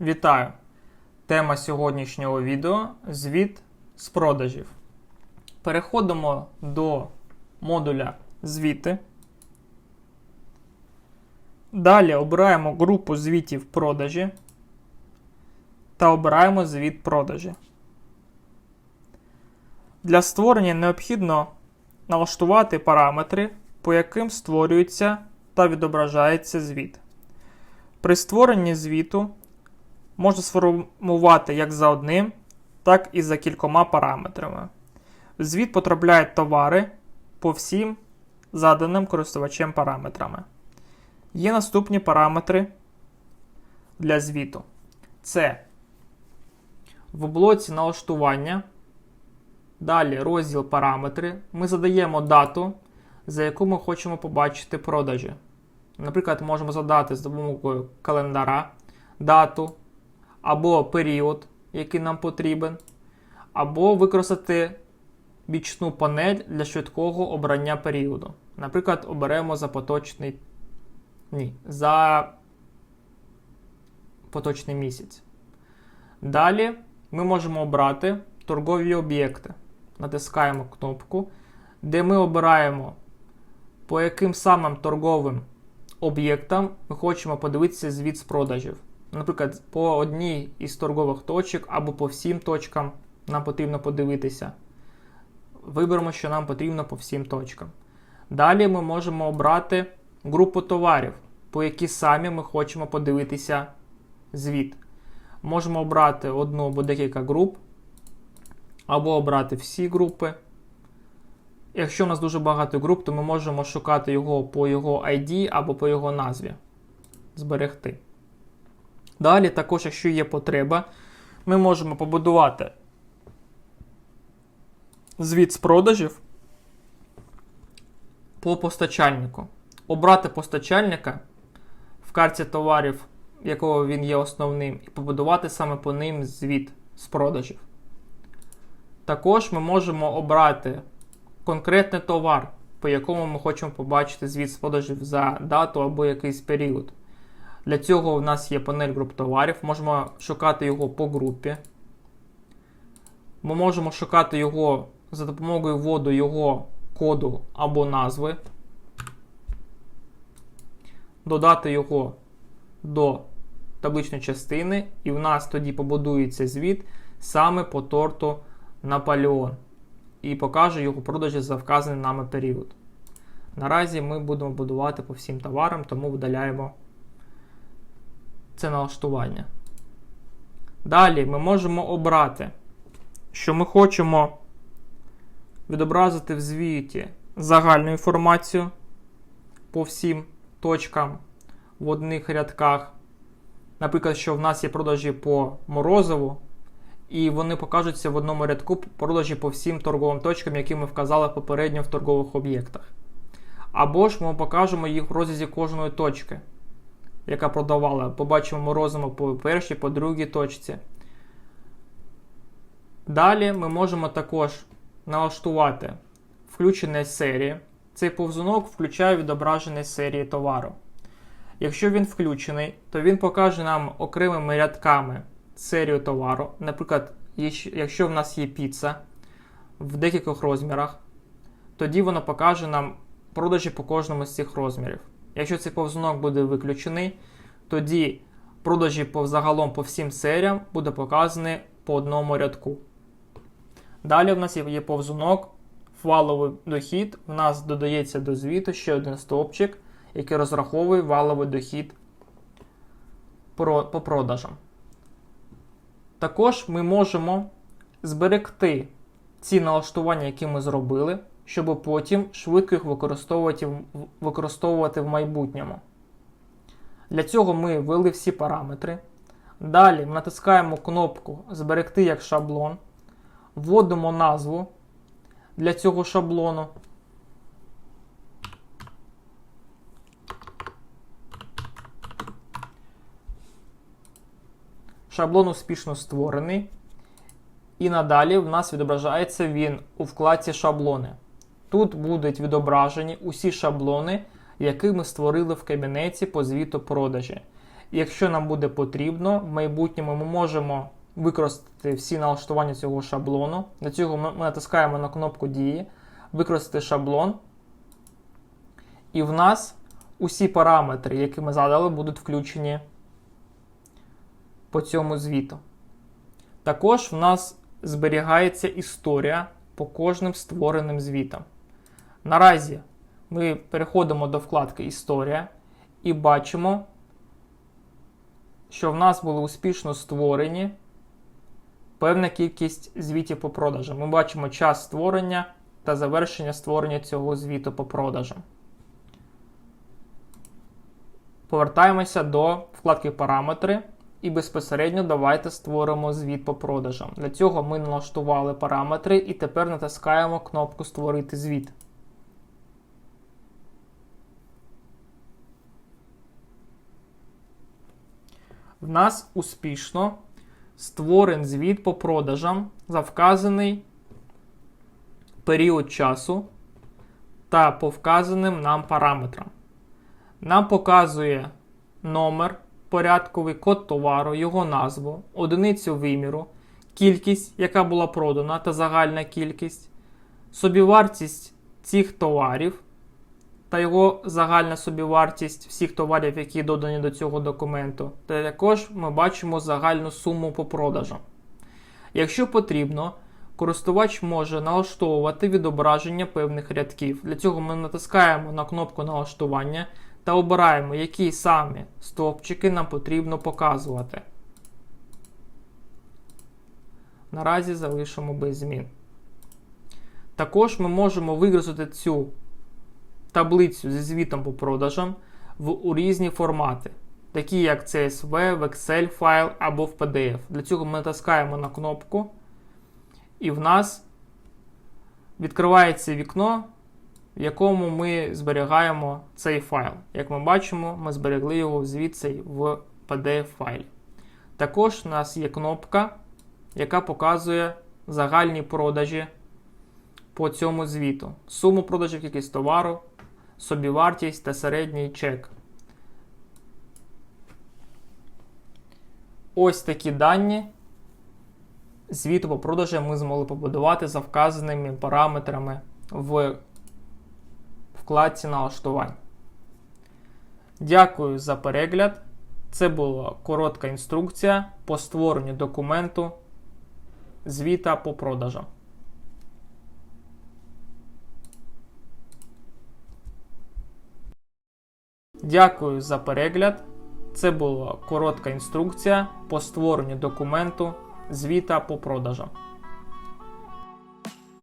Вітаю! Тема сьогоднішнього відео звіт з продажів. Переходимо до модуля звіти. Далі обираємо групу звітів продажі та обираємо звіт продажі. Для створення необхідно налаштувати параметри, по яким створюється та відображається звіт. При створенні звіту можна сформувати як за одним, так і за кількома параметрами. В звіт потрапляють товари по всім заданим користувачем параметрами. Є наступні параметри для звіту. Це в блоці налаштування. Далі розділ параметри. Ми задаємо дату, за яку ми хочемо побачити продажі. Наприклад, можемо задати з допомогою календара дату або період, який нам потрібен, або використати бічну панель для швидкого обрання періоду. Наприклад, оберемо за поточний ні, за поточний місяць. Далі ми можемо обрати торгові об'єкти. Натискаємо кнопку, де ми обираємо, по яким самим торговим об'єктам ми хочемо подивитися звіт з продажів. Наприклад, по одній із торгових точок або по всім точкам нам потрібно подивитися. Виберемо, що нам потрібно по всім точкам. Далі ми можемо обрати групу товарів, по які самі ми хочемо подивитися звіт. Можемо обрати одну або декілька груп, або обрати всі групи. Якщо у нас дуже багато груп, то ми можемо шукати його по його ID або по його назві. Зберегти. Далі, також, якщо є потреба, ми можемо побудувати звіт з продажів по постачальнику. Обрати постачальника в карті товарів, якого він є основним, і побудувати саме по ним звіт з продажів. Також ми можемо обрати конкретний товар, по якому ми хочемо побачити звіт з продажів за дату або якийсь період. Для цього у нас є панель груп товарів. Можемо шукати його по групі. Ми можемо шукати його за допомогою вводу його коду або назви. Додати його до табличної частини, і в нас тоді побудується звіт саме по торту Наполеон. І покаже його продажі за вказаний нами період. Наразі ми будемо будувати по всім товарам, тому видаляємо це налаштування. Далі ми можемо обрати, що ми хочемо відобразити в звіті загальну інформацію по всім точкам в одних рядках. Наприклад, що в нас є продажі по морозиву, і вони покажуться в одному рядку продажі по всім торговим точкам, які ми вказали попередньо в торгових об'єктах. Або ж ми покажемо їх в розрізі кожної точки яка продавала. Побачимо морозимо по першій, по другій точці. Далі ми можемо також налаштувати включення серії. Цей повзунок включає відображення серії товару. Якщо він включений, то він покаже нам окремими рядками серію товару. Наприклад, якщо в нас є піца в декількох розмірах, тоді воно покаже нам продажі по кожному з цих розмірів. Якщо цей повзунок буде виключений, тоді продажі по загалом по всім серіям буде показані по одному рядку. Далі в нас є повзунок, валовий дохід. В нас додається до звіту ще один стовпчик, який розраховує валовий дохід по продажам. Також ми можемо зберегти ці налаштування, які ми зробили щоб потім швидко їх використовувати, використовувати в майбутньому. Для цього ми ввели всі параметри. Далі натискаємо кнопку Зберегти як шаблон, вводимо назву для цього шаблону. Шаблон успішно створений. І надалі в нас відображається він у вкладці шаблони. Тут будуть відображені усі шаблони, які ми створили в кабінеті по звіту продажі. якщо нам буде потрібно, в майбутньому ми можемо використати всі налаштування цього шаблону. Для цього ми натискаємо на кнопку дії, використати шаблон. І в нас усі параметри, які ми задали, будуть включені по цьому звіту. Також в нас зберігається історія по кожним створеним звітам. Наразі ми переходимо до вкладки Історія і бачимо, що в нас були успішно створені певна кількість звітів по продажам. Ми бачимо час створення та завершення створення цього звіту по продажам. Повертаємося до вкладки Параметри і безпосередньо давайте створимо звіт по продажам. Для цього ми налаштували параметри і тепер натискаємо кнопку Створити звіт. В нас успішно створений звіт по продажам за вказаний період часу та по вказаним нам параметрам. Нам показує номер, порядковий код товару, його назву, одиницю виміру, кількість, яка була продана та загальна кількість, собівартість цих товарів та його загальна собівартість всіх товарів, які додані до цього документу. Та також ми бачимо загальну суму по продажам. Якщо потрібно, користувач може налаштовувати відображення певних рядків. Для цього ми натискаємо на кнопку налаштування та обираємо, які саме стовпчики нам потрібно показувати. Наразі залишимо без змін. Також ми можемо вигрузити цю таблицю зі звітом по продажам в у різні формати, такі як CSV, в Excel файл або в PDF. Для цього ми натискаємо на кнопку, і в нас відкривається вікно, в якому ми зберігаємо цей файл. Як ми бачимо, ми зберегли його звідси в PDF файлі. Також у нас є кнопка, яка показує загальні продажі по цьому звіту. Суму продажів кількість товару, собівартість та середній чек. Ось такі дані звіту по продажам ми змогли побудувати за вказаними параметрами в вкладці налаштувань. Дякую за перегляд. Це була коротка інструкція по створенню документу звіта по продажам. Дякую за перегляд. Це була коротка інструкція по створенню документу звіта по продажам.